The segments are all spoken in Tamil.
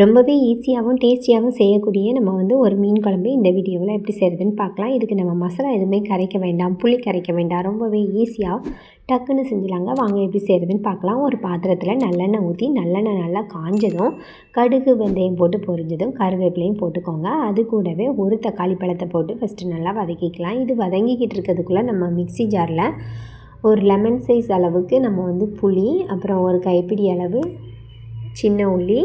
ரொம்பவே ஈஸியாகவும் டேஸ்டியாகவும் செய்யக்கூடிய நம்ம வந்து ஒரு மீன் குழம்பு இந்த வீடியோவில் எப்படி செய்கிறதுன்னு பார்க்கலாம். இதுக்கு நம்ம மசாலா எதுவுமே கரைக்க வேண்டாம் புளி கரைக்க வேண்டாம். ரொம்பவே ஈஸியாக டக்குன்னு செஞ்சிடலாங்க. வாங்க எப்படி செய்கிறதுன்னு பார்க்கலாம். ஒரு பாத்திரத்தில் நல்லெண்ணெய் ஊற்றி நல்லெண்ணெய் நல்லா காஞ்சதும் கடுகு வெந்தயம் போட்டு பொரிஞ்சதும் கருவேப்பிலையும் போட்டுக்கோங்க. அது கூடவே ஒரு தக்காளி பழத்தை போட்டு ஃபஸ்ட்டு நல்லா வதக்கிக்கலாம். இது வதங்கிக்கிட்டு இருக்கிறதுக்குள்ளே நம்ம மிக்சி ஜாரில் ஒரு லெமன் சைஸ் அளவுக்கு நம்ம வந்து புளி அப்புறம் ஒரு கைப்பிடி அளவு சின்ன உள்ளி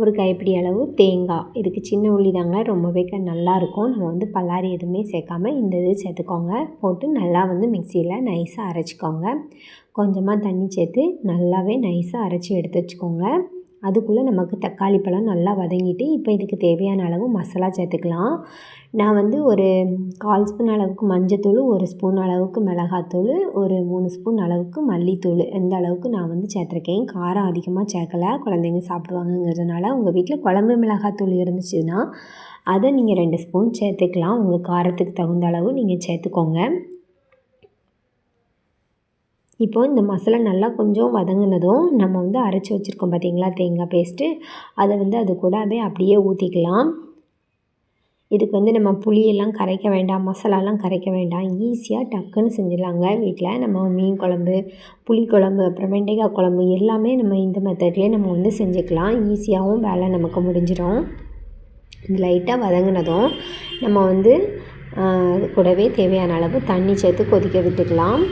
ஒரு கைப்பிடி அளவு தேங்காய் இதுக்கு சின்ன உள்ளி தாங்க ரொம்பவே நல்லாயிருக்கும் நம்ம வந்து பல்லாரி எதுவுமே சேர்க்காம இந்த இது சேர்த்துக்கோங்க. போட்டு நல்லா வந்து மிக்சியில் நைஸாக அரைச்சிக்கோங்க. கொஞ்சமாக தண்ணி சேர்த்து நல்லாவே நைஸாக அரைச்சி எடுத்து வச்சுக்கோங்க. அதுக்குள்ளே நமக்கு தக்காளி பழம் நல்லா வதங்கிட்டு இப்போ இதுக்கு தேவையான அளவு மசாலா சேர்த்துக்கலாம். நான் வந்து ஒரு கால் ஸ்பூன் அளவுக்கு மஞ்சத்தூள் ஒரு ஸ்பூன் அளவுக்கு மிளகாத்தூள் ஒரு மூணு ஸ்பூன் அளவுக்கு மல்லித்தூள். இந்த அளவுக்கு நான் வந்து சேர்த்துருக்கேன். காரம் அதிகமாக சேர்க்கலை. குழந்தைங்க சாப்பிடுவாங்கங்கிறதுனால உங்கள் வீட்டில் குழம்பு மிளகாத்தூள் இருந்துச்சுன்னா அதை நீங்கள் ரெண்டு ஸ்பூன் சேர்த்துக்கலாம். உங்கள் காரத்துக்கு தகுந்த அளவு நீங்கள் சேர்த்துக்கோங்க. இப்போ இந்த மசாலா நல்லா கொஞ்சம் வதங்கினதும் நம்ம வந்து அரைச்சி வச்சுருக்கோம் பார்த்திங்களா தேங்காய் பேஸ்ட்டு அதை வந்து அது கூடவே அப்படியே ஊற்றிக்கலாம் இதுக்கு வந்து நம்ம புளியெல்லாம் கரைக்க வேண்டாம் மசாலாலாம் கரைக்க வேண்டாம். ஈஸியாக டக்குன்னு செஞ்சிடலாங்க வீட்டில் நம்ம மீன் குழம்பு புளி குழம்பு அப்புறம் வெண்டைக்காய் குழம்பு எல்லாமே நம்ம இந்த மெத்தட்லேயே நம்ம வந்து செஞ்சுக்கலாம். ஈஸியாகவும் வேலை நமக்கு முடிஞ்சிடும். இது லைட்டாக வதங்கினதும் நம்ம வந்து கூடவே தேவையான அளவு தண்ணி சேர்த்து கொதிக்க விட்டுக்கலாம்.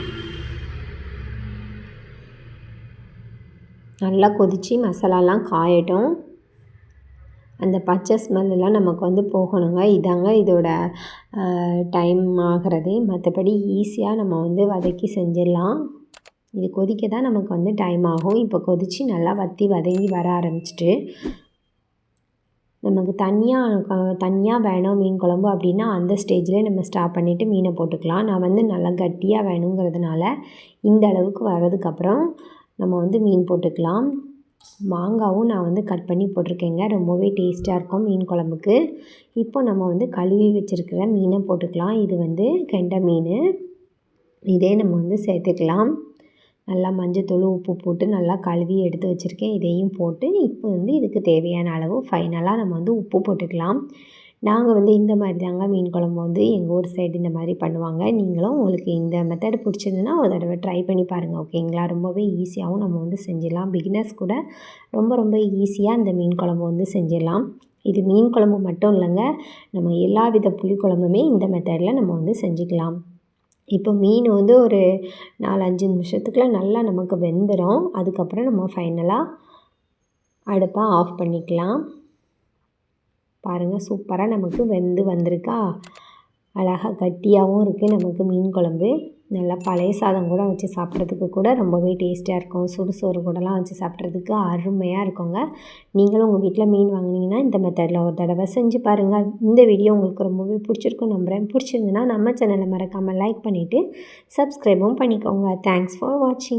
நல்லா கொதித்து மசாலாலாம் காயட்டும். அந்த பச்சை ஸ்மெல்லாம் நமக்கு வந்து போகணுங்க. இதாங்க இதோட டைம் ஆகிறது. மற்றபடி ஈஸியாக நம்ம வந்து வதக்கி செஞ்சிடலாம். இது கொதிக்க தான் நமக்கு வந்து டைம் ஆகும். இப்போ கொதித்து நல்லா வற்றி வதங்கி வர ஆரம்பிச்சிட்டு நமக்கு தனியாக தனியாக வேணும் மீன் குழம்பு அப்படின்னா அந்த ஸ்டேஜ்லேயே நம்ம ஸ்டாப் பண்ணிவிட்டு மீனை போட்டுக்கலாம். நான் வந்து நல்லா கட்டியாக வேணுங்கிறதுனால இந்த அளவுக்கு வர்றதுக்கப்புறம் நம்ம வந்து மீன் போட்டுக்கலாம். மாங்காவும் நான் வந்து கட் பண்ணி போட்டிருக்கேங்க. ரொம்பவே டேஸ்ட்டாக இருக்கும் மீன் குழம்புக்கு. இப்போ நம்ம வந்து கழுவி வச்சுருக்கிற மீனை போட்டுக்கலாம். இது வந்து கெண்டை மீன். இதே நம்ம வந்து சேர்த்துக்கலாம். நல்லா மஞ்சத்தூள் உப்பு போட்டு நல்லா கழுவி எடுத்து வச்சுருக்கேன். இதையும் போட்டு இப்போ வந்து இதுக்கு தேவையான அளவு ஃபைனலாக நம்ம வந்து உப்பு போட்டுக்கலாம். நாங்கள் வந்து இந்த மாதிரி தாங்க மீன் குழம்பு வந்து எங்கள் ஊர் சைடு இந்த மாதிரி பண்ணுவாங்க. நீங்களும் உங்களுக்கு இந்த மெத்தடு பிடிச்சதுன்னா ஒரு தடவை ட்ரை பண்ணி பாருங்கள் ஓகேங்களா ரொம்பவே ஈஸியாகவும் நம்ம வந்து செஞ்சிடலாம். பிகினர்ஸ் கூட ரொம்ப ரொம்ப ஈஸியாக இந்த மீன் குழம்பு வந்து செஞ்சிடலாம். இது மீன் குழம்பு மட்டும் இல்லைங்க நம்ம எல்லா வித புளிக்குழம்புமே இந்த மெத்தடில் நம்ம வந்து செஞ்சுக்கலாம். இப்போ மீன் வந்து ஒரு நாலு அஞ்சு நிமிஷத்துக்குலாம் நல்லா நமக்கு வெந்துடும் அதுக்கப்புறம் நம்ம ஃபைனலாக அடுப்பை ஆஃப் பண்ணிக்கலாம். பாருங்கள் சூப்பராக நமக்கு வெந்து வந்திருக்கா? அழகாக கட்டியாகவும் இருக்குது நமக்கு மீன் குழம்பு. நல்லா பழைய சாதம் கூட வச்சு சாப்பிட்றதுக்கு கூட ரொம்பவே டேஸ்ட்டாக இருக்கும். சுடுசோறு கூடலாம் வச்சு சாப்பிட்றதுக்கு அருமையாக இருக்குங்க. நீங்களும் உங்கள் வீட்டில் மீன் வாங்கினீங்கன்னா இந்த மெத்தடில் ஒரு தடவை செஞ்சு பாருங்கள் இந்த வீடியோ உங்களுக்கு ரொம்பவே பிடிச்சிருக்கும் நம்புகிறேன் பிடிச்சிருந்துன்னா நம்ம சேனலை மறக்காமல் லைக் பண்ணிவிட்டு சப்ஸ்கிரைபும் பண்ணிக்கோங்க. தேங்க்ஸ் ஃபார் வாட்சிங்